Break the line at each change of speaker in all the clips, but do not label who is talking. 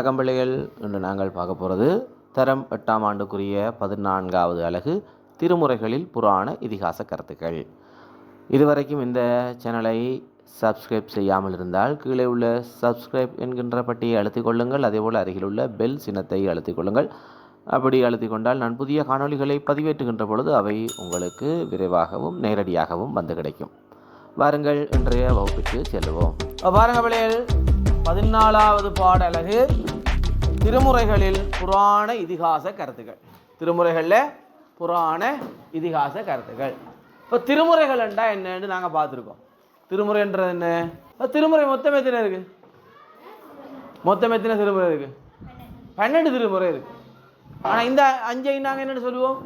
வணக்கம் பிள்ளைகள். இன்று நாங்கள் பார்க்க போகிறது தரம் எட்டாம் ஆண்டுக்குரிய பதினான்காவது அலகு திருமுறைகளில் புராண இதிகாச கருத்துக்கள். இதுவரைக்கும் இந்த சேனலை சப்ஸ்கிரைப் செய்யாமல் இருந்தால் கீழே உள்ள சப்ஸ்கிரைப் என்கின்ற பட்டியை அழுத்திக் கொள்ளுங்கள். அதேபோல் அருகில் உள்ள பெல் சின்னத்தை அழுத்திக் கொள்ளுங்கள். அப்படி அழுத்திக் கொண்டால் நான் புதிய காணொளிகளை பதிவேற்றுகின்ற பொழுது அவை உங்களுக்கு விரைவாகவும் நேரடியாகவும் வந்து கிடைக்கும். வாருங்கள் இன்றைய வகுப்புக்கு செல்லுவோம்
பாருங்கள் பிள்ளைகள். பதினாலாவது பாடலகு திருமுறைகளில் புராண இதிகாச கருத்துக்கள் திருமுறைகளில் புராண இதிகாச கருத்துக்கள் இப்போ திருமுறைகள் என்றால் என்னன்னு நாங்கள் பார்த்துருக்கோம். திருமுறைன்றது என்ன? இப்போ திருமுறை மொத்தம் எத்தனை இருக்கு? மொத்தம் எத்தனை திருமுறை இருக்கு? பன்னெண்டு திருமுறை இருக்கு. ஆனால் இந்த அஞ்சை நாங்கள் என்னென்னு சொல்லுவோம்?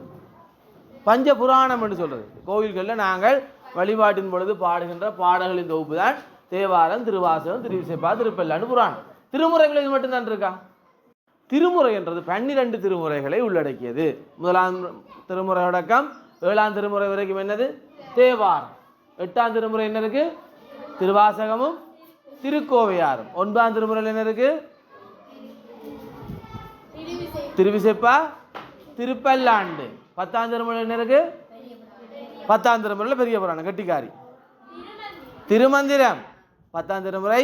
பஞ்ச புராணம் என்று சொல்கிறது கோவில்களில் நாங்கள் வழிபாட்டின் பொழுது பாடுகின்ற பாடல்களின் தொகுப்பு தான் தேவாரம் திருவாசகம் திருவிசைப்பா திருப்பல்லாண்டு புராணம். இது மட்டும்தான் இருக்கா? திருமுறை என்றது பன்னிரண்டு திருமுறைகளை உள்ளடக்கியது. முதலாம் திருமுறை அடக்கம் ஏழாம் திருமுறை வரைக்கும் என்னது? தேவாரம். எட்டாம் திருமுறை என்ன இருக்கு? திருவாசகமும் திருக்கோவையாரும். ஒன்பதாம் திருமுறையில் என்ன இருக்கு? திருவிசைப்பா திருப்பல்லாண்டு பத்தாம் திருமுறை என்ன இருக்கு? பத்தாம் திருமுறையில் பெரிய புராணம் கட்டிக்காரி. திருமந்திரம். பத்தாம் திருமுறை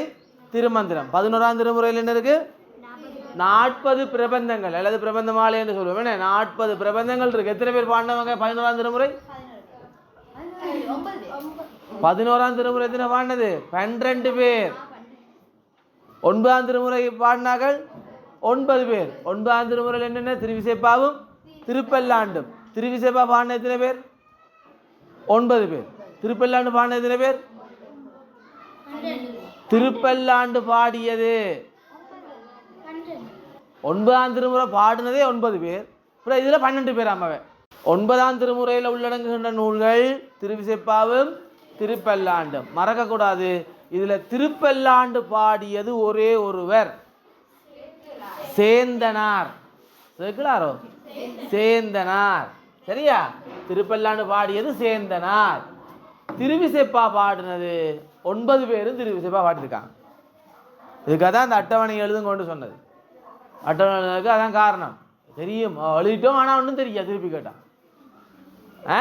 திருமந்திரம். பதினோராம் திருமுறையில் என்ன இருக்கு? நாற்பது பிரபந்தங்கள். அல்லது பிரபந்த மாலை என்று சொல்லுவோம். என்ன? நாற்பது பிரபந்தங்கள் இருக்கு. எத்தனை பேர் பாடினவங்க பதினோராம் திருமுறை? பதினோராம் திருமுறை எத்தனை பாடினது? பன்னிரண்டு பேர். ஒன்பதாம் திருமுறை பாடினார்கள் ஒன்பது பேர். ஒன்பதாம் திருமுறையில் என்னென்ன? திருவிசைப்பாவும் திருப்பல்லாண்டும். திருவிசைப்பா பாடின எத்தனை பேர்? ஒன்பது பேர். திருப்பல்லாண்டு பாடின எத்தனை பேர்? திருப்பல்லாண்டு பாடியது. ஒன்பதாம் திருமுறை பாடினதே ஒன்பது பேர். அப்புறம் இதில் பன்னெண்டு பேர் அம்மாவே ஒன்பதாம் திருமுறையில் உள்ளடங்குகின்ற நூல்கள் திருவிசைப்பாவும் திருப்பல்லாண்டும். மறக்கக்கூடாது. இதில் திருப்பல்லாண்டு பாடியது ஒரே ஒருவர். சேந்தனார். சேர்க்கலாரோ? சேந்தனார். சரியா? திருப்பல்லாண்டு பாடியது சேந்தனார். திருவிசைப்பா பாடினது. ஒன்பது பேரும் திருவிசைப்பா பாட்டிருக்காங்க இதுக்காக தான் அந்த அட்டவணை எழுதும் கொண்டு சொன்னது. அட்டவணை எழுதுனதுக்கு அதான் காரணம். தெரியும். எழுதிட்டோம் ஆனால் ஒன்றும் தெரியாது திருப்பி கேட்டான் ஆ?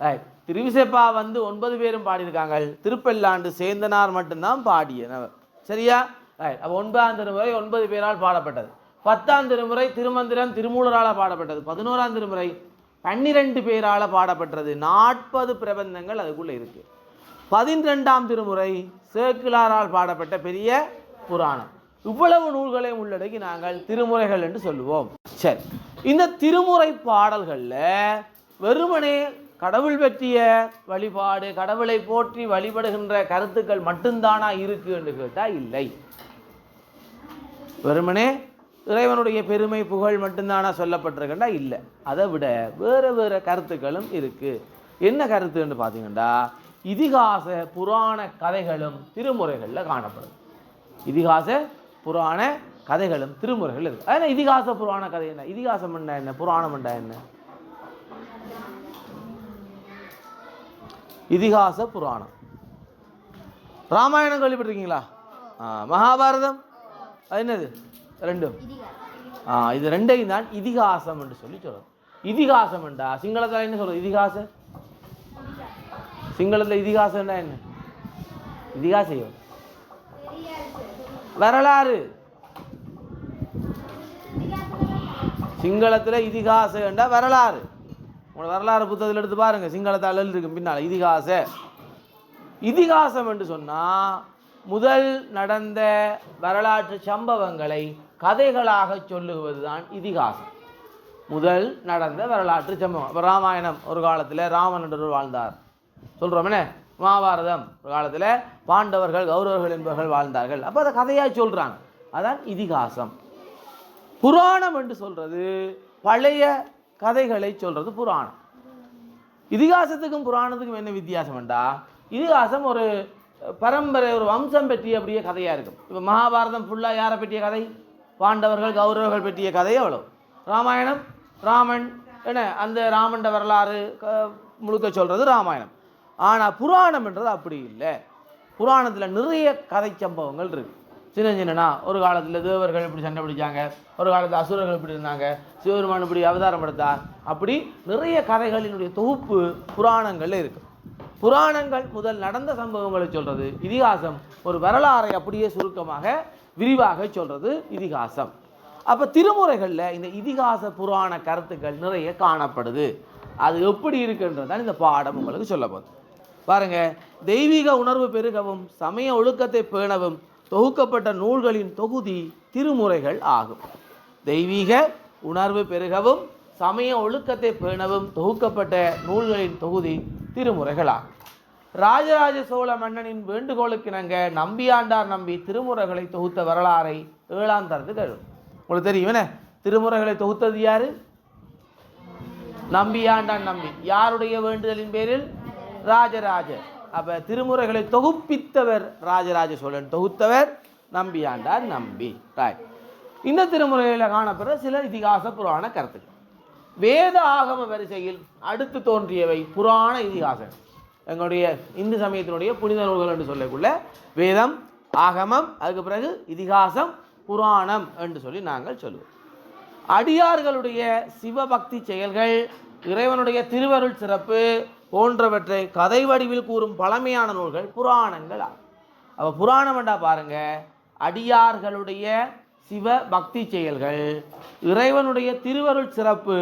ரைட் திருவிசைப்பா வந்து ஒன்பது பேரும் பாடியிருக்காங்க. திருப்பெல்லாண்டு சேந்தனார் மட்டும்தான் பாடியனவர் சரியா? அப்போ ஒன்பதாம் திருமுறை ஒன்பது பேரால் பாடப்பட்டது. பத்தாம் திருமுறை திருமந்திரம் திருமூலரால் பாடப்பட்டது. பதினோராம் திருமுறை பன்னிரெண்டு பேரால் பாடப்பட்டது. நாற்பது பிரபந்தங்கள் அதுக்குள்ளே இருக்குது பதினெண்டாம் திருமுறை சேக்கிலாரால் பாடப்பட்ட பெரிய புராணம். இவ்வளவு நூல்களையும் உள்ளடக்கி நாங்கள் திருமுறைகள் என்று சொல்லுவோம். சரி இந்த திருமுறை பாடல்களில் வெறுமனே கடவுள் பற்றிய வழிபாடு கடவுளை போற்றி வழிபடுகின்ற கருத்துக்கள் மட்டும்தானா இருக்கு என்று கேட்டால் இல்லை. வெறுமனே இறைவனுடைய பெருமை புகழ் மட்டும்தானா சொல்லப்பட்டிருக்கண்டா? இல்லை. அதை விட வேறு வேறு கருத்துக்களும் இருக்குது என்ன கருத்துன்னு பார்த்தீங்கன்னா இதிகாச புராண கதைகளும் திருமுறைகளில் காணப்படும். இதிகாச புராண கதைகளும் திருமுறைகள் இருக்கு. அதனால் இதிகாச புராண கதை என்ன? இதிகாசம் என்ன? என்ன? புராணம் என்ன? இதிகாச புராணம். ராமாயணம் கேள்விப்பட்டிருக்கீங்களா? மகாபாரதம்? அது என்னது? ரெண்டும். இது ரெண்டையும் தான் இதிகாசம் என்று சொல்லி சொல்கிறோம் இதிகாசம் என்றா சிங்களத்தில் என்ன சொல்றது? இதிகாச சிங்களத்தில் இதிகாசம்னா என்ன இதிகாசையோ? வரலாறு. சிங்களத்தில் இதிகாசம் வரலாறு. உங்களோட வரலாறு புத்தகத்தில் எடுத்து பாருங்கள் சிங்களத்தால் இருக்கும் பின்னால். இதிகாச. இதிகாசம் என்று சொன்னால் முதல் நடந்த வரலாற்று சம்பவங்களை கதைகளாக சொல்லுவது தான் இதிகாசம். முதல் நடந்த வரலாற்று சம்பவம். இப்போ ராமாயணம் ஒரு காலத்தில் ராமன் என்று வாழ்ந்தார். சொல்கிறோம் மகாபாரதம். காலத்தில் பாண்டவர்கள் கௌரவர்கள் என்பவர்கள் வாழ்ந்தார்கள். அப்போ அதை கதையாக சொல்கிறாங்க அதான் இதிகாசம். புராணம் என்று சொல்கிறது பழைய கதைகளை சொல்கிறது புராணம். இதிகாசத்துக்கும் புராணத்துக்கும் என்ன வித்தியாசம் வேண்டா இதிகாசம் ஒரு பரம்பரை ஒரு வம்சம் பற்றிய அப்படியே கதையாக இருக்கும். இப்போ மகாபாரதம் ஃபுல்லாக யாரை பற்றிய கதை? பாண்டவர்கள் கௌரவர்கள் பற்றிய கதை அவ்வளோ ராமாயணம் ராமன் என்ன? அந்த ராமண்ட வரலாறு க- முழுக்க சொல்கிறது ராமாயணம். ஆனால் புராணம்ன்றது அப்படி இல்லை. புராணத்தில் நிறைய கதை சம்பவங்கள் இருக்கு. சின்ன சின்னனா ஒரு காலத்தில் தேவர்கள் இப்படி சண்டை பிடிச்சாங்க ஒரு காலத்தில் அசுரர்கள் இப்படி இருந்தாங்க சிவபெருமான் இப்படி அவதாரம் எடுத்தார் அப்படி நிறைய கதைகளினுடைய தொகுப்பு புராணங்களில் இருக்கு. புராணங்கள் முதல் நடந்த சம்பவங்களை சொல்கிறது இதிகாசம் ஒரு வரலாறை அப்படியே சுருக்கமாக விரிவாக சொல்கிறது இதிகாசம். அப்போ திருமுறைகளில் இந்த இதிகாச புராண கருத்துக்கள் நிறைய காணப்படுது. அது எப்படி இருக்குன்றது தான் இந்த பாடம் உங்களுக்கு சொல்ல போகுது. பாருங்க தெய்வீக உணர்வு பெருகவும் சமய ஒழுக்கத்தை பேணவும் தொகுக்கப்பட்ட நூல்களின் தொகுதி திருமுறைகள் ஆகும். தெய்வீக உணர்வு பெருகவும் சமய ஒழுக்கத்தை பேணவும் தொகுக்கப்பட்ட நூல்களின் தொகுதி திருமுறைகள் ஆகும். ராஜராஜ சோழ மன்னனின் வேண்டுகோளுக்கிணங்க நம்பியாண்டார் நம்பி திருமுறைகளை தொகுத்த வரலாறை ஏழாம் தரத்துக்கு கழுவும் உங்களுக்கு தெரியும் என்ன? திருமுறைகளை தொகுத்தது யாரு? நம்பியாண்டான் நம்பி. யாருடைய வேண்டுதலின் பேரில்? ராஜராஜ. அப்ப திருமுறைகளை தொகுப்பித்தவர் ராஜராஜ சோழன். தொகுத்தவர் நம்பியாண்டார் நம்பி. ராய் இந்த திருமுறைகளில் காணப்படுற சில இதிகாச புராண கருத்துக்கள். வேத ஆகம வரிசையில் அடுத்து தோன்றியவை புராண இதிகாசம் எங்களுடைய இந்து சமயத்தினுடைய புனித நூல்கள் என்று சொல்லக்குள்ள வேதம் ஆகமம் அதுக்கு பிறகு இதிகாசம் புராணம் என்று சொல்லி நாங்கள் சொல்லுவோம். அடியார்களுடைய சிவபக்தி செயல்கள் இறைவனுடைய திருவருள் சிறப்பு போன்றவற்றை கதை வடிவில் கூறும் பழமையான நூல்கள் புராணங்கள் ஆகும். அப்போ புராணம் பாருங்க அடியார்களுடைய சிவ பக்தி செயல்கள் இறைவனுடைய திருவருள் சிறப்பு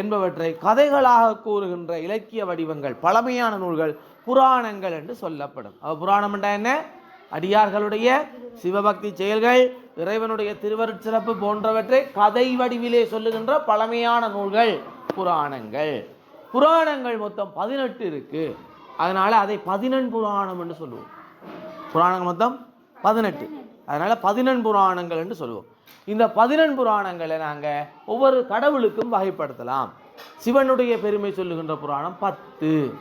என்பவற்றை கதைகளாக கூறுகின்ற இலக்கிய வடிவங்கள் பழமையான நூல்கள் புராணங்கள் என்று சொல்லப்படும். அவ புராணம் என்ன? அடியார்களுடைய சிவபக்தி செயல்கள் இறைவனுடைய திருவருட்சிறப்பு போன்றவற்றை கதை வடிவிலே சொல்லுகின்ற பழமையான நூல்கள் புராணங்கள். புராணங்கள் மொத்தம் பதினெட்டு இருக்கு. அதனால் அதை பதினெண் புராணம் என்று சொல்லுவோம். புராணங்கள் மொத்தம் பதினெட்டு. அதனால் பதினெண் புராணங்கள் என்று சொல்லுவோம். இந்த பதினெண் புராணங்களை நாங்கள் ஒவ்வொரு கடவுளுக்கும் வகைப்படுத்தலாம். சிவனுடைய பெருமை சொல்லுகின்ற புராணம் பத்து.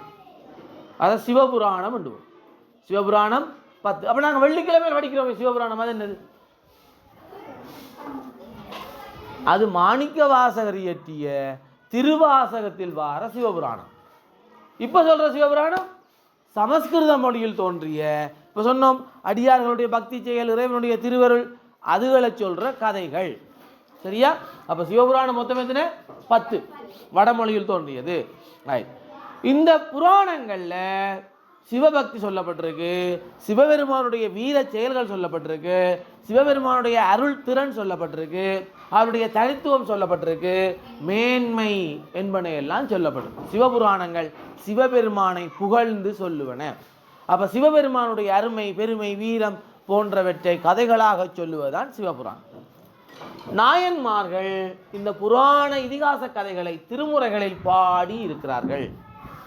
அதை சிவபுராணம் என்றுவோம் சிவபுராணம் பத்து. அப்போ நாங்கள் வெள்ளிக்கிழமை படிக்கிறோமே சிவபுராணம் அது என்னது? அது மாணிக்க வாசகர் இயற்றிய திருவாசகத்தில் வார சிவபுராணம். இப்போ சொல்கிற சிவபுராணம் சமஸ்கிருத மொழியில் தோன்றிய இப்போ சொன்னோம் அடியார்களுடைய பக்தி செயல் இறைவனுடைய திருவருள் அதுகளை சொல்கிற கதைகள். சரியா? அப்போ சிவபுராணம் மொத்தம் எத்தனை? பத்து. வடமொழியில் தோன்றியது. ரைட் இந்த புராணங்களில் சிவபக்தி சொல்லப்பட்டிருக்கு சிவபெருமானுடைய வீர செயல்கள் சொல்லப்பட்டிருக்கு சிவபெருமானுடைய அருள் திறன் சொல்லப்பட்டிருக்கு அவருடைய தனித்துவம் சொல்லப்பட்டிருக்கு மேன்மை என்பன எல்லாம் சொல்லப்படும் சிவபுராணங்கள் சிவபெருமானை புகழ்ந்து சொல்லுவன. அப்போ சிவபெருமானுடைய அருமை பெருமை வீரம் போன்றவற்றை கதைகளாக சொல்லுவதுதான் சிவபுராணம். நாயன்மார்கள் இந்த புராண இதிகாச கதைகளை திருமுறைகளில் பாடி இருக்கிறார்கள்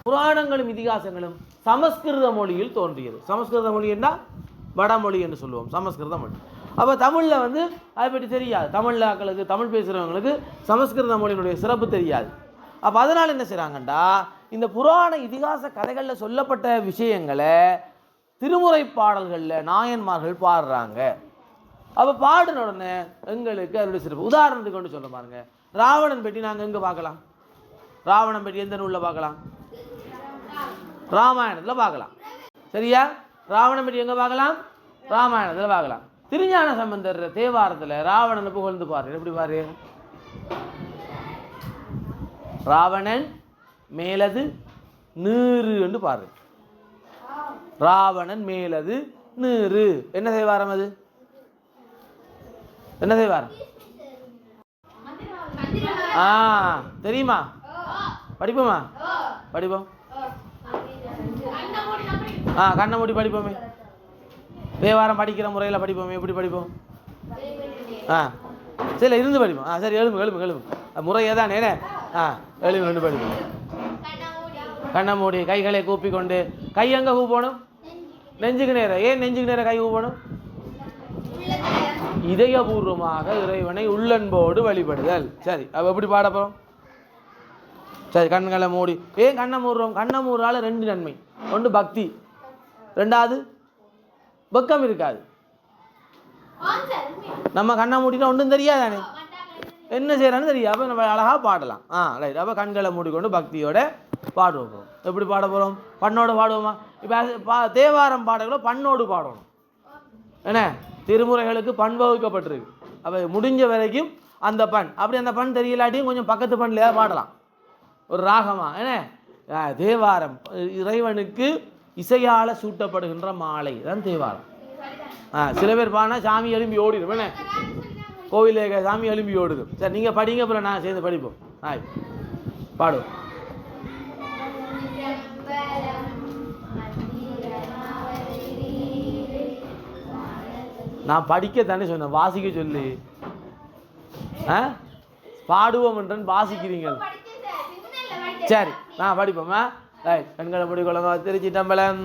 புராணங்களும் இதிகாசங்களும் சமஸ்கிருத மொழியில் தோன்றியது. சமஸ்கிருத மொழி என்ன? வடமொழி என்று சொல்லுவோம். சமஸ்கிருத மொழி. அப்போ தமிழில் வந்து அதை பற்றி தெரியாது. தமிழ் ஆக்களுக்கு தமிழ் பேசுகிறவங்களுக்கு சமஸ்கிருத மொழியினுடைய சிறப்பு தெரியாது. அப்போ அதனால் என்ன செய்கிறாங்கண்டா இந்த புராண இதிகாச கதைகளில் சொல்லப்பட்ட விஷயங்களை திருமுறை பாடல்களில் நாயன்மார்கள் பாடுறாங்க. அப்போ பாடின உடனே எங்களுக்கு அதனுடைய சிறப்பு. உதாரணத்துக்கு கொண்டு சொல்ல பாருங்க. ராவணன் பெட்டி நாங்கள் எங்கே பார்க்கலாம்? ராவணன் பெட்டி எந்த நூலில் பார்க்கலாம்? ராமாயணத்தில் பார்க்கலாம். சரியா? ராவணன் பற்றி எங்கே பார்க்கலாம்? ராமாயணத்தில் பார்க்கலாம். திருஞான சம்பந்தர் தேவாரத்தில் ராவணனை புகழ்ந்து பாரு எப்படி பாரு ராவணன் மேலது நீரு என்று பாரு ராவணன் மேலது நீரு என்ன தேவாரம் அது? என்ன தேவாரம்? ஆ தெரியுமா? படிப்போமா? படிப்போம். ஆ கண்ணை மூடி படிப்போமே. தேவாரம் படிக்கிற முறையில் படிப்போமே எப்படி படிப்போம்? ஆ சரி இருந்து படிப்போம். ஆ சரி எழும்பு எழும்பு எழும்பு. முறையே தான் ஆ எழும்பு ரெண்டு படிப்போம். கண்ணை மூடி கைகளை கூப்பி கொண்டு கை எங்கே கூப்பணும்? நெஞ்சுக்கு நேரம் ஏன் நெஞ்சுக்கு நேரம் கை கூப்பணும்? இதயபூர்வமாக இறைவனை உள்ளன்போடு வழிபடுதல். சரி அப்போ எப்படி பாடப்போம் சரி கண்களை மூடி. ஏன் கண்ணை மூடுறோம்? கண்ணை மூடுறால ரெண்டு நன்மை. ஒன்று பக்தி. ரெண்டாவது வெக்கம் இருக்காது. நம்ம கண்ணை மூடினா ஒன்றும் தெரியாதானே? என்ன செய்யறான்னு தெரியும் அப்போ நம்ம அழகாக பாடலாம். ஆ ரைட் அப்போ கண்களை மூடிக்கொண்டு பக்தியோட பாடுவோம் எப்படி பாட போகிறோம் பண்ணோடு பாடுவோமா? இப்போ பா தேவாரம் பாடங்களோ பண்ணோடு பாடணும். என்ன? திருமுறைகளுக்கு பண் வகுக்கப்பட்டிருக்கு. அப்போ முடிஞ்ச வரைக்கும் அந்த பண். அப்படி அந்த பண் தெரியலாட்டியும் கொஞ்சம் பக்கத்து பண்ணில் பாடலாம். ஒரு ராகமாக என்ன? தேவாரம். இறைவனுக்கு இசையால் சூட்டப்படுகின்ற மாலை. தான் தேவாரம். ஆ சில பேர் பாடினா சாமி எழும்பி ஓடிடும். என்ன? கோவிலே சாமி எழும்பி ஓடுது. சரி நீங்கள் படிங்க அப்புறம் நான் சேர்ந்து படிப்போம். ஆய் பாடுவோம் நான் படிக்க தானே சொன்னேன் வாசிக்க சொல்லி. ஆ? பாடுவோம் வாசிக்கிறீங்க. சரி நான் படிப்போமா? ரைட் கண்களை முடிக்கொள்ளுங்க திருச்சி தம்பலம்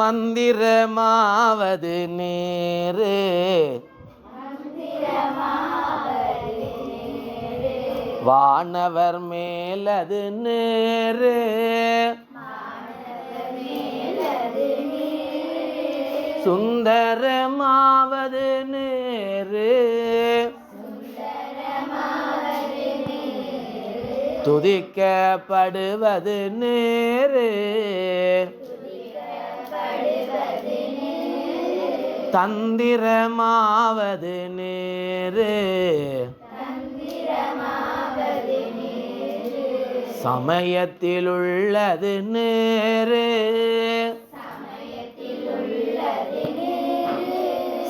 மந்திரமாவது நேரு வானவர் மேலது நேரு சுந்தரமாவது நேரு துதிக்கப்படுவது நேரு. தந்திரமாவது நேரு. சமயத்தில் உள்ளது நேரு.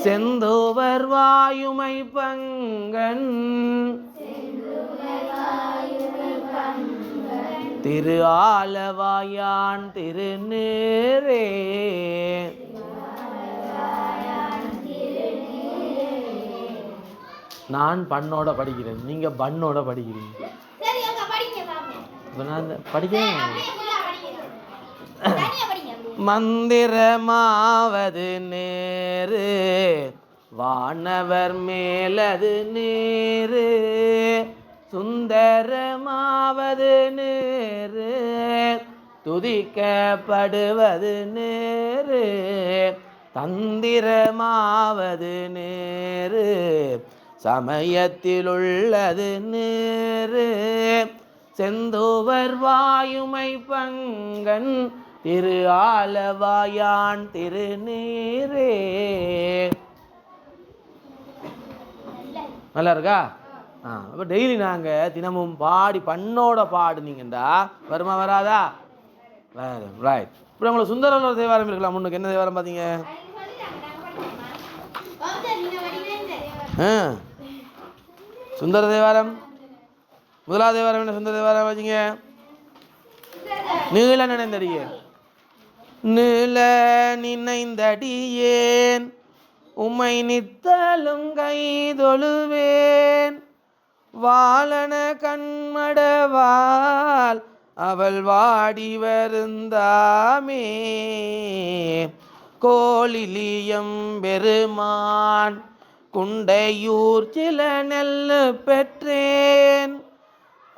செந்தோவர் வாயுமை பங்கன். திரு ஆலவாயான் திருநேரே. நான் பண்ணோட படிக்கிறேன் நீங்க பண்ணோட படிக்கிறீங்க.
படிங்க
மந்திரமாவது நேரு வானவர் மேலது நேரு சுந்தரமாவது துதிக்கப்படுவது நேரு தந்திரமாவது நேரு சமயத்தில் உள்ளது நேரு. செந்தோவர் வாயுமை பங்கன் திரு ஆலவாயான் திருநீரே. நல்லா இருக்கா ஆ அப்போ டெய்லி நாங்கள் தினமும் பாடி பண்ணோட பாடுனீங்கண்டா. வருமா வராதா? ரைட் இப்போ உங்களுக்கு ஒரு தேவாரம் இருக்கலாம். முன்னுக்கு என்ன தேவாரம் பார்த்தீங்க? ஆ. சுந்தர தேவாரம். முதலாவது தேவாரம் என்ன சுந்தர தேவாரம் பார்த்தீங்க? நீல நினைந்தடியேன் நீள நினைந்தடியேன். உமை நித்தலும் கைதொழுவேன். வாழன கண்மடவால் அவள் வாடி வருந்தாமே. கோலிலியம் பெருமான் குண்டையூர் சில நெல்லு பெற்றேன்.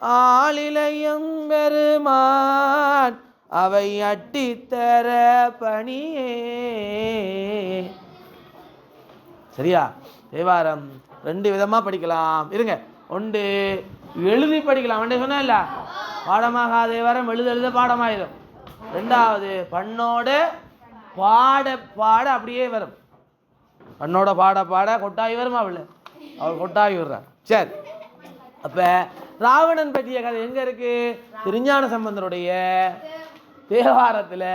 ஆளிலையும் பெருமான் அவை அட்டித்தர பணியே. சரியா? தேவாரம் ரெண்டு விதமாக படிக்கலாம். இருங்க. ஒன்று எழுதி படிக்கலாம். அவனே சொன்னேன் இல்லை பாடமாகாதே வரம் எழுத எழுத பாடமாயிடும் ரெண்டாவது பண்ணோட பாட பாட அப்படியே வரும். பண்ணோட பாட பாட கொட்டாய் வருமா அவள்? அவள் கொட்டாய் விடுறான். சரி. அப்ப ராவணன் பற்றிய கதை எங்க இருக்கு? திருஞான சம்பந்தருடைய தேவாரத்தில்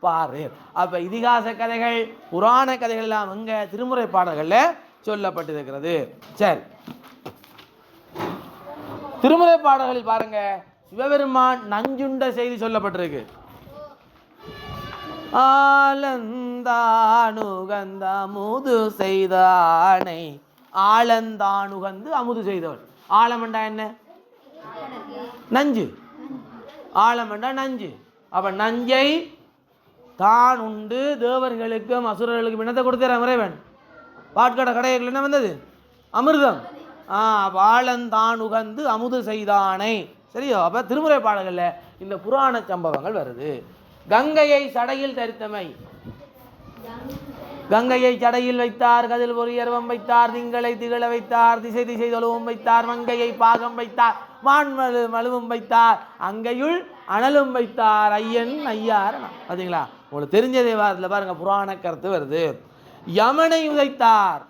பாரு. அப்ப இதிகாச கதைகள் புராண கதைகள் எல்லாம் எங்க திருமுறை பாடல்கள்ல சொல்லப்பட்டிருக்கிறது. சரி. திருமுறை பாடல்களில் பாருங்க சிவபெருமான் நஞ்சுண்ட செய்தி சொல்லப்பட்டிருக்கு. ஆலந்தானுகந்த அமுது செய்தானை ஆலந்தானுகந்து அமுது செய்தவன் ஆலமண்டா என்ன? நஞ்சு. ஆலமண்டா நஞ்சு. அப்ப நஞ்சை தான் உண்டு தேவர்களுக்கும் அசுரர்களுக்கும் என்னத்தை கொடுத்தார் இறைவன். பாட்கட கடைகள் என்ன வந்தது? அமிர்தம். வாழந்தான் உகந்து அமுது செய்தானை. சரியோ? அப்போ திருமுறை பாடல்களில் இந்த புராண சம்பவங்கள் வருது. கங்கையை சடையில் தரித்தமை. கங்கையை சடையில் வைத்தார் கதில் ஒரு இரவம் வைத்தார் திங்களை திகழ வைத்தார் திசை திசை தொழுவும் வைத்தார் மங்கையை பாகம் வைத்தார் மான் மழு மழுவும் வைத்தார் அங்கையுள் அனலும் வைத்தார் ஐயன் ஐயார் பார்த்தீங்களா உங்களுக்கு தெரிஞ்சதே வாரத்தில் பாருங்க புராண கருத்து வருது. யமனை உதைத்தார்.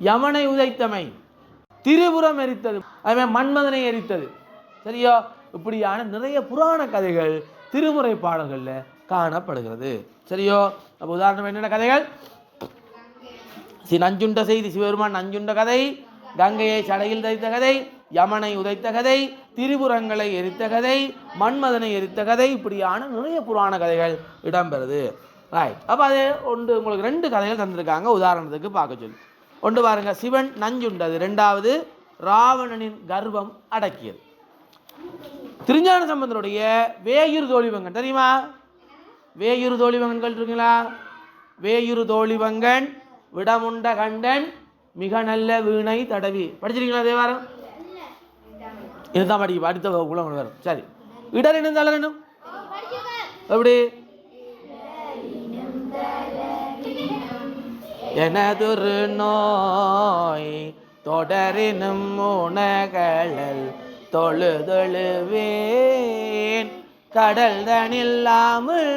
யமனை உதைத்தமை. திரிபுரம் எரித்தது. அதுமாதிரி மன்மதனை எரித்தது. சரியா? இப்படியான நிறைய புராண கதைகள் திருமுறை பாடல்களில் காணப்படுகிறது. சரியோ? அப்போ உதாரணம் என்னென்ன கதைகள்? நஞ்சுண்ட செய்தி சிவபெருமான் நஞ்சுண்ட கதை கங்கையை சடையில் தைத்த கதை யமனை உதைத்த கதை திரிபுரங்களை எரித்த கதை மன்மதனை எரித்த கதை இப்படியான நிறைய புராண கதைகள் இடம்பெறுது. ரைட் அப்போ அது ஒன்று உங்களுக்கு ரெண்டு கதைகள் தந்திருக்காங்க. உதாரணத்துக்கு பார்க்க சொல்லி. ஒன்று பாருங்க சிவன் நஞ்சுண்டது. ரெண்டாவது ராவணனின் கர்வம் அடக்கியது. திருஞான சம்பந்தனுடைய வேயுறு தோழிவங்கன் தெரியுமா? வேயுறு தோழிவங்கன்கள் இருக்குங்களா வேயுறு தோழிவங்கன் விடமுண்ட கண்டன் மிக நல்ல வீணை தடவி. படிச்சிருக்கீங்களா தேவாரம் இதுதான் படிக்க அடுத்த வகுப்புல வரும். சரி. இடர் இணைந்தாலும் எப்படி? எனதொரு நோய் தொடரினும் உணகழல் தொழுதொழுவேன். கடல் தனில்லாமல்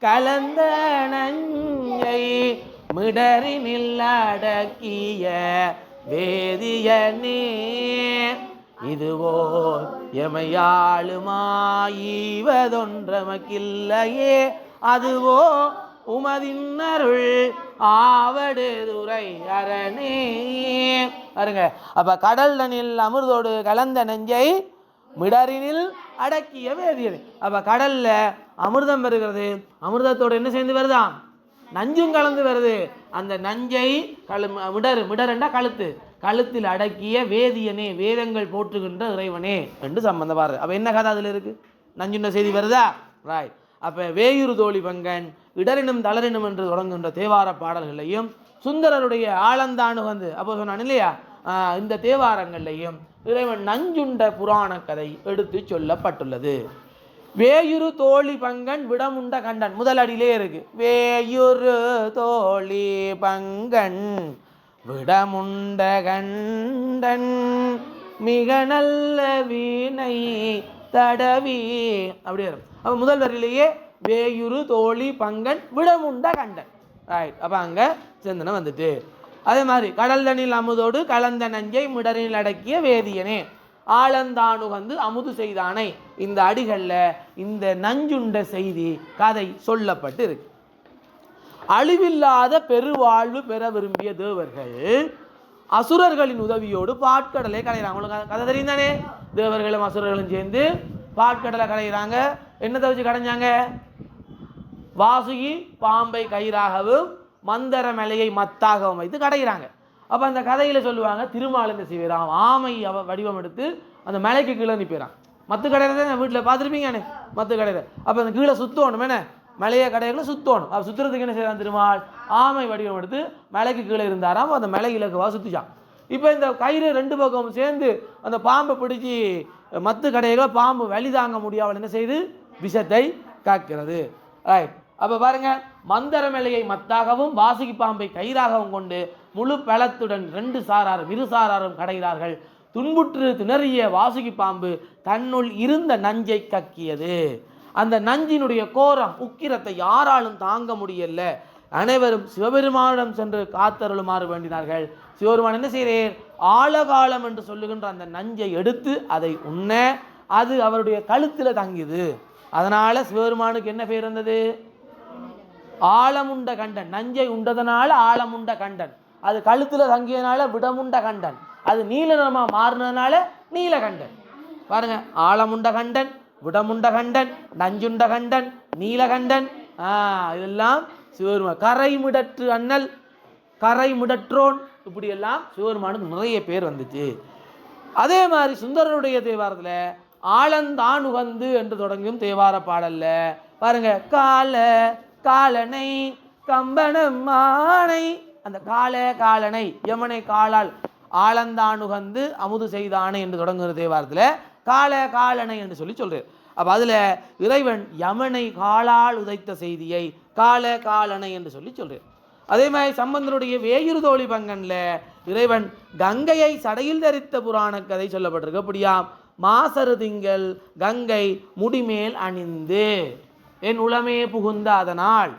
கலந்த நஞ்சை மிடரினில் அடக்கிய வேதியனே இதுவோ எமையாளுமாய்வதொன்றமக்கில்லையே அதுவோ உமதின்னருள் ஆவடு துறை அரணே. பாருங்க அப்ப கடல் தனில் அமிர்தோடு கலந்த நெஞ்சை மிடரினில் அடக்கிய வேதியது அப்ப கடல்ல அமிர்தம் வருகிறது. அமிர்தத்தோடு என்ன சேர்ந்து வருதாம் நஞ்சும் கலந்து வருது. அந்த நஞ்சை கழு மிடர் மிடர்ண்டா கழுத்து. கழுத்தில் அடக்கிய வேதியனே வேதங்கள் போற்றுகின்ற இறைவனே என்று சம்பந்தமாக அப்போ என்ன கதை அதில் இருக்கு? நஞ்சுன்ன செய்தி வருதா? ராய் அப்போ வேயுறு தோழி பங்கன் இடரினும் தளரினும் என்று தொடங்குகின்ற தேவார பாடல்களையும் சுந்தரருடைய ஆழந்தானு வந்து அப்போ சொன்னான் இல்லையா? இந்த தேவாரங்கள்லையும் இறைவன் நஞ்சுண்ட புராண கதை எடுத்து சொல்லப்பட்டுள்ளது. வேயுரு தோழி பங்கன் விடமுண்ட கண்டன் முதலடியிலே இருக்கு. வேயுரு தோழி பங்கன் விடமுண்ட கண்டன் மிக நல்ல வீணை தடவி. அப்படி வரும். அப்போ முதல் வரியிலேயே வேயுரு தோழி பங்கன் விடமுண்ட கண்டன். ரைட் அப்போ அங்கே சிந்தனை வந்துட்டு. அதே மாதிரி கடல் தண்ணில் அமுதோடு கலந்த நஞ்சை மிடரில் அடக்கிய வேதியனே. ஆழந்தானு வந்து அமுது செய்தானை. இந்த அடிகளில் இந்த நஞ்சுண்ட செய்தி கதை சொல்லப்பட்டு இருக்கு. அழிவில்லாத பெருவாழ்வு பெற விரும்பிய தேவர்கள் அசுரர்களின் உதவியோடு பாட்கடலை கலைகிறாங்க உங்களுக்கு கதை- கதை தெரியும் தானே தேவர்களும் அசுரர்களும் சேர்ந்து பாட்கடலை கடைகிறாங்க என்னத்தை வச்சு கடைஞ்சாங்க? வாசுகி பாம்பை கயிறாகவும் மந்தர மலையை மத்தாகவும் வைத்து கடைகிறாங்க அப்போ அந்த கதையில் சொல்லுவாங்க திருமால் என்ன செய்வான் ஆமை அவ வடிவம் எடுத்து அந்த மலைக்கு கீழே நிற்கிறான். மத்து கடையிறத வீட்டில் பார்த்துருப்பீங்கண்ணே மத்து கடையில். அப்போ அந்த கீழே சுற்றணும் என்ன? மலையை கடையில் சுற்றணும் அப்போ சுத்துறதுக்கு என்ன செய்யறான் திருமால்? ஆமை வடிவம் எடுத்து மலைக்கு கீழே இருந்தாராம். அந்த மலை இலக்குவா சுற்றிச்சான் இப்போ இந்த கயிறு ரெண்டு பக்கமும் சேர்ந்து அந்த பாம்பை பிடிச்சி மத்து கடைகளை பாம்பு வலி தாங்க முடியாமல் என்ன செய்து விஷத்தை காக்கிறது. ரைட் அப்போ பாருங்க மந்தரமலையை மத்தாகவும் வாசுகி பாம்பை கயிறாகவும் கொண்டு முழு பலத்துடன் ரெண்டு சாராரும் இரு சாராரும் கடைகிறார்கள். துன்புற்று திணறிய வாசுகி பாம்பு தன்னுள் இருந்த நஞ்சை கக்கியது. அந்த நஞ்சினுடைய கோரம் உக்கிரத்தை யாராலும் தாங்க முடியல. அனைவரும் சிவபெருமானிடம் சென்று காத்தருளுமாறு வேண்டினார்கள். சிவபெருமான் என்ன செய்கிறேன் ஆழகாலம் என்று சொல்லுகின்ற அந்த நஞ்சை எடுத்து அதை உண்ண அது அவருடைய கழுத்தில் தங்கியது. அதனால் சிவபெருமானுக்கு என்ன பெயர் வந்தது? ஆழமுண்ட கண்டன். நஞ்சை உண்டதனால ஆழமுண்ட கண்டன். அது கழுத்தில் தங்கியதுனால விடமுண்ட கண்டன். அது நீல நிறமாக மாறினதுனால நீலகண்டன் பாருங்க ஆழமுண்ட கண்டன் விடமுண்ட கண்டன் நஞ்சுண்ட கண்டன் நீலகண்டன் இதெல்லாம் சிவபெருமான். கரைமுடற்று அண்ணல் கரைமுடற்றோன் இப்படியெல்லாம் சிவபெருமானுக்கு நிறைய பேர் வந்துச்சு. அதே மாதிரி சுந்தரருடைய தேவாரத்தில் ஆழந்தான் உகந்து என்று தொடங்கும் தேவார பாடல்ல பாருங்க. கால காலனை கம்பனம் மானை அந்த கால காலனை யமனை காலால் ஆழந்தான் உகந்து அமுது செய்தானை என்று தொடங்குகிற தேவாரத்தில் கால காலனை என்று சொல்லி சொல்றார். அப்போ அதுல இறைவன் யமனை காலால் உதைத்த செய்தியை கால காலனை என்று சொல்லி சொல்றார். அதே மாதிரி சம்பந்தனுடைய வேயுறு தோழி பங்கன்ல இறைவன் கங்கையை சடையில் தரித்த புராண கதை சொல்லப்பட்டிருக்கு. அப்படியாம் மாசரு திங்கள் கங்கை முடிமேல் அணிந்து என் உளமே புகுந்த அதனால்.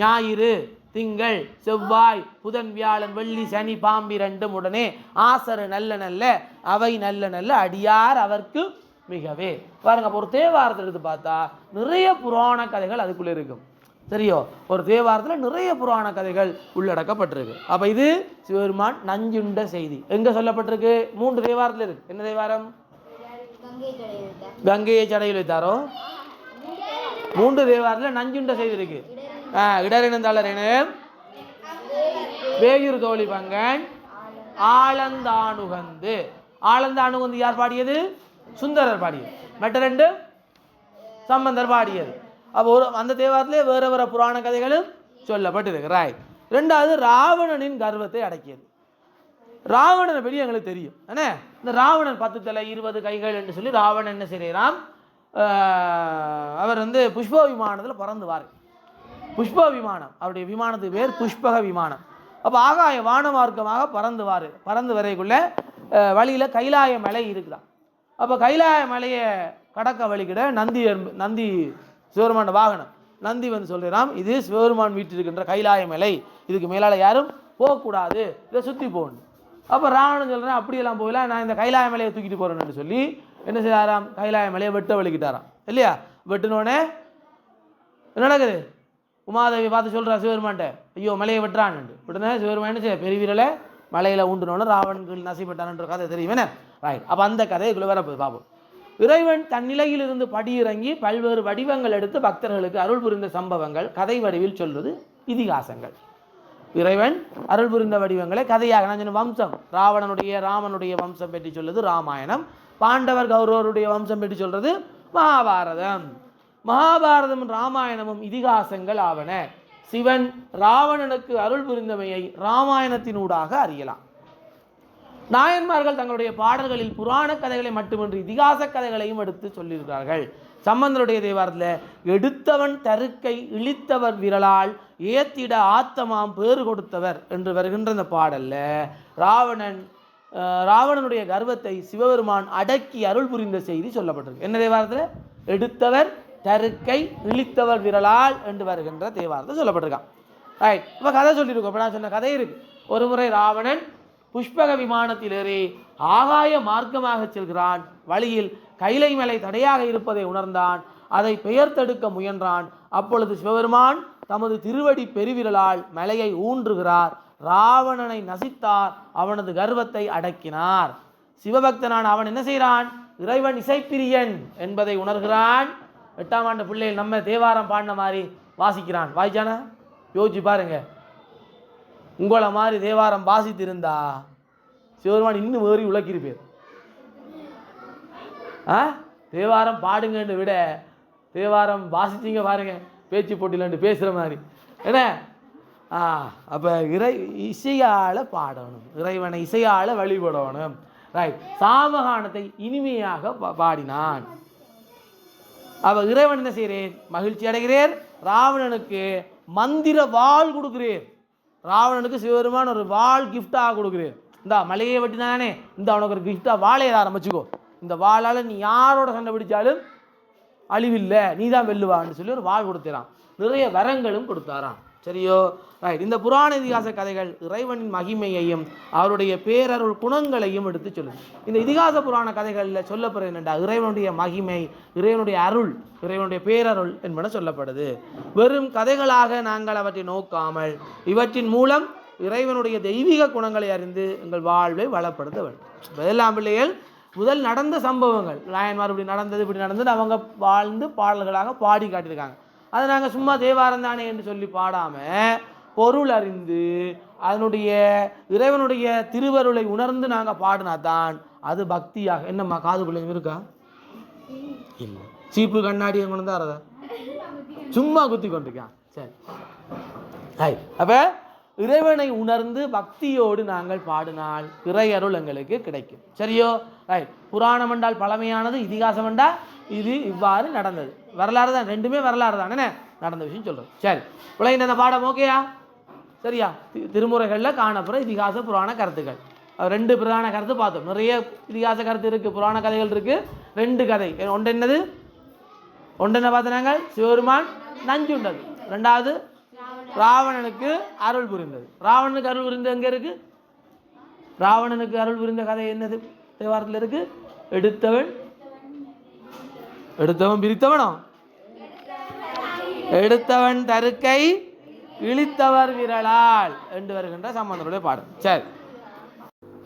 ஞாயிறு திங்கள் செவ்வாய் புதன் வியாழன் வெள்ளி சனி பாம்பிரண்டும் உடனே ஆசரு நல்ல நல்ல அவை நல்ல நல்ல அடியார் அவர்க்கு மிகவே. பாருங்க அப்போ ஒரு தேவாரத்தை எடுத்து பார்த்தா நிறைய புராண கதைகள் அதுக்குள்ள இருக்கும். சரியோ? ஒரு தேவாரத்தில் நிறைய புராண கதைகள் உள்ளடக்கப்பட்டிருக்கு. அப்போ இது சிவபெருமான் நஞ்சுண்ட செய்தி. எங்க சொல்லப்பட்டிருக்கு? மூன்று தேவாரத்தில் இருக்கு. என்ன தேவாரம்? கங்கையை சடையில் வைத்தாரோ? மூன்று தேவாரத்தில் நஞ்சுண்ட செய்தி இருக்கு. ஆ இடரினந்தாளரேனு? வேயூர் தோழி பங்கன். ஆலந்தானுகந்து ஆளந்தானுகந்து யார் பாடியது? சுந்தரர் பாடியது. மற்ற ரெண்டு? சம்பந்தர் பாடியது. அப்போ ஒரு அந்த தேவாரத்திலே வேற வேறு புராண கதைகளும் சொல்லப்பட்டிருக்கு ராய் ரெண்டாவது ராவணனின் கர்வத்தை அடக்கியது. ராவணனை பற்றி எங்களுக்கு தெரியும். என்ன? இந்த ராவணன் பத்து தலை இருபது கைகள் என்று சொல்லி ராவணன் என்ன செய்கிறான்? அவர் வந்து புஷ்ப விமானத்தில் பறந்துவார். புஷ்ப விமானம் அவருடைய விமானத்துக்கு பேர் புஷ்பக விமானம். அப்போ ஆகாய வான மார்க்கமாக பறந்துவார். பறந்து வரைக்குள்ள வழியில் கைலாய மலை இருக்குதாம். அப்போ கைலாய மலையை கடக்க வழிகிட நந்தி நந்தி சிவருமான வாகனம். நந்தி வந்து சொல்கிறான் இது சிவபெருமான் வீட்டிருக்கின்ற கைலாய மலை. இதுக்கு மேலால் யாரும் போகக்கூடாது. இதை சுற்றி போகணும். அப்போ ராவணன் சொல்கிறேன் அப்படியெல்லாம் போகலாம் நான் இந்த கைலாய மலையை தூக்கிட்டு போகிறேன்னு சொல்லி என்ன செய்யாராம் கைலாய மலையை வெட்ட வலிக்கிட்டாராம் இல்லையா? வெட்டினோடனே நடக்குது? உமாதேவி பார்த்து சொல்கிறா சிவபெருமான்ட்ட ஐயோ மலையை வெட்டுறான்னு உடனே சிவபெருமான் என்ன செய்ய பெரிய வீரலை மலையில் ஊண்டுனோன்னு ராவண்கள் நசைப்பட்டான்ன்ற கதை தெரியும் என்ன? ரைட் அப்போ அந்த கதைக்குள்ளே வர பார்ப்போம். இறைவன் தன்னிலையிலிருந்து படியிறங்கி பல்வேறு வடிவங்கள் எடுத்து பக்தர்களுக்கு அருள் புரிந்த சம்பவங்கள் கதை வடிவில் சொல்வது இதிகாசங்கள். இறைவன் அருள் புரிந்த வடிவங்களை கதையாக நான் சொன்ன வம்சம் ராவணனுடைய ராமனுடைய வம்சம் பற்றி சொல்வது ராமாயணம். பாண்டவர் கௌரவருடைய வம்சம் பற்றி சொல்கிறது மகாபாரதம். மகாபாரதமும் ராமாயணமும் இதிகாசங்கள் ஆவன. சிவன் ராவணனுக்கு அருள் புரிந்தமையை ராமாயணத்தினூடாக அறியலாம். நாயன்மார்கள் தங்களுடைய பாடல்களில் புராண கதைகளை மட்டுமின்றி இதிகாச கதைகளையும் எடுத்து சொல்லியிருக்கிறார்கள். சம்பந்தருடைய தேவாரத்தில் எடுத்தவன் தருக்கை இழித்தவர் விரலால் ஏத்திட ஆத்தமாம் பேறு கொடுத்தவர் என்று வருகின்ற இந்த பாடல்ல ராவணன் அஹ், ராவணனுடைய கர்வத்தை சிவபெருமான் அடக்கி அருள் புரிந்த செய்தி சொல்லப்பட்டிருக்கு. என்ன தேவாரத்தில்? எடுத்தவர் தருக்கை இழித்தவர் விரலால் என்று வருகின்ற தேவாரத்தை சொல்லப்பட்டிருக்கான். ரைட் இப்போ கதை சொல்லியிருக்கோம். இப்போ நான் சொன்ன கதை இருக்கு. ஒரு முறை ராவணன் புஷ்பக விமானத்தில் ஏறி ஆகாய மார்க்கமாக செல்கிறான். வழியில் கைலை மலை தடையாக இருப்பதை உணர்ந்தான். அதை பெயர்த்தெடுக்க முயன்றான். அப்பொழுது சிவபெருமான் தமது திருவடி பெருவிரலால் மலையை ஊன்றுகிறார். ராவணனை நசித்தார். அவனது கர்வத்தை அடக்கினார். சிவபக்தனான அவன் என்ன செய்கிறான்? இறைவன் இசைப்பிரியன் என்பதை உணர்கிறான். எட்டாம் ஆண்டு பிள்ளைகள் நம்ம தேவாரம் பாடின மாதிரி வாசிக்கிறான். வாய்ச்சானா யோசிச்சு பாருங்க. உங்களை மாதிரி தேவாரம் வாசித்து இருந்தா சிவபெருமான் இன்னும் ஏறி உலக்கிருப்பேர் ஆ? தேவாரம் பாடுங்கன்னு விட தேவாரம் வாசிச்சிங்க பாருங்க. பேச்சு போட்டிலன்ட்டு பேசுகிற மாதிரி. என்ன? ஆ அப்போ இறை இசையால் பாடணும். இறைவனை இசையால் வழிபடணும். ரைட் சாமகானத்தை இனிமையாக பா- பாடினான். அவள் இறைவன் என்ன செய்கிறேன் மகிழ்ச்சி அடைகிறேன். ராவணனுக்கு மந்திர வாள் கொடுக்குறேன். ராவணனுக்கு சிவபெருமான் ஒரு வாள் கிஃப்டாக கொடுக்குறேன். இந்த மலையை வெட்டினானே இந்த அவனுக்கு ஒரு கிஃப்டாக வாழையை ஆரம்பிச்சுக்கோ. இந்த வாளால் நீ யாரோட சண்டை பிடிச்சாலும் அழிவில்லை. நீ தான் வெல்லுவான்னு சொல்லி ஒரு வாழ் கொடுத்துறான் நிறைய வரங்களும் கொடுத்தாராம். சரியோ? ரைட் இந்த புராண இதிகாச கதைகள் இறைவனின் மகிமையையும் அவருடைய பேரருள் குணங்களையும் எடுத்து சொல்லுது. இந்த இதிகாச புராண கதைகளில் சொல்லப்படுற என்னடா இறைவனுடைய மகிமை இறைவனுடைய அருள் இறைவனுடைய பேரருள் என்பன சொல்லப்படுது. வெறும் கதைகளாக நாங்கள் அவற்றை நோக்காமல் இவற்றின் மூலம் இறைவனுடைய தெய்வீக குணங்களை அறிந்து எங்கள் வாழ்வை வளப்படுத்த வேண்டும். இதெல்லாம் பிள்ளைகள் முதல் நடந்த சம்பவங்கள். நாயன்மார் இப்படி நடந்தது இப்படி நடந்தது அவங்க வாழ்ந்து பாடல்களாக பாடி காட்டியிருக்காங்க. அதை நாங்கள் சும்மா தேவாரம் தானே என்று சொல்லி பாடாமல் பொருள் அறிந்து அதனுடைய இறைவனுடைய திருவருளை உணர்ந்து நாங்கள் பாடினா தான் அது பக்தியாக. என்னம்மா காதுக்குள்ள இருக்கா? இல்லை சீப்பு கண்ணாடி கொண்டு தான் சும்மா குத்தி கொண்டிருக்கான். சரி. அப்போ இறைவனை உணர்ந்து பக்தியோடு நாங்கள் பாடினால் இறையருள் எங்களுக்கு கிடைக்கும். சரியோ? ரைட் புராணம் என்றால் பழமையானது இதிகாசம் என்றால் இது இவ்வாறு நடந்தது. வரலாறு தான் ரெண்டுமே வரலாறு தான். என்ன? நடந்த விஷயம் சொல்கிறோம் சரி. உலகின் அந்த பாடம் ஓகேயா? சரியா? தி- திருமுறைகளில் காணப்படுற இதிகாச புராண கருத்துக்கள் ரெண்டு பிரதான கருத்து பார்த்தோம். நிறைய இதிகாச கருத்து இருக்குது புராண கதைகள் இருக்குது ரெண்டு கதை. ஒன்று என்னது? ஒன்று என்ன பார்த்தனாங்க? சிவபெருமான் நஞ்சுண்டது. ரெண்டாவது
ராவணனுக்கு அருள் புரிந்தது. ராவணனுக்கு அருள் புரிந்தது எங்கே இருக்கு? ராவணனுக்கு அருள் புரிந்த கதை என்னது? தேவாரத்தில் இருக்கு. எடுத்தவன் எடுத்தவன் பிரித்தவனோ? எடுத்தவன் தருக்கை இழித்தவர் விரலால் என்று வருகின்ற சம்பந்தருடைய பாடல். சரி.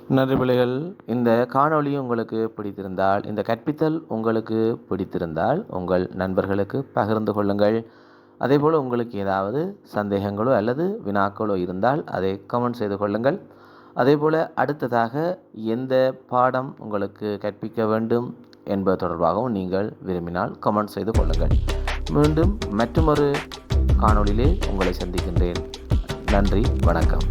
நன்றி பிள்ளைகள். இந்த காணொளி உங்களுக்கு பிடித்திருந்தால் இந்த கற்பித்தல் உங்களுக்கு பிடித்திருந்தால் உங்கள் நண்பர்களுக்கு பகிர்ந்து கொள்ளுங்கள். அதேபோல் உங்களுக்கு ஏதாவது சந்தேகங்களோ அல்லது வினாக்களோ இருந்தால் அதை கமெண்ட் செய்து கொள்ளுங்கள். அதேபோல் அடுத்ததாக எந்த பாடம் உங்களுக்கு கற்பிக்க வேண்டும் என்பது தொடர்பாகவும் நீங்கள் விரும்பினால் கமெண்ட் செய்து கொள்ளுங்கள். மீண்டும் மற்றொரு காணொளியிலே உங்களை சந்திக்கின்றேன். நன்றி வணக்கம்.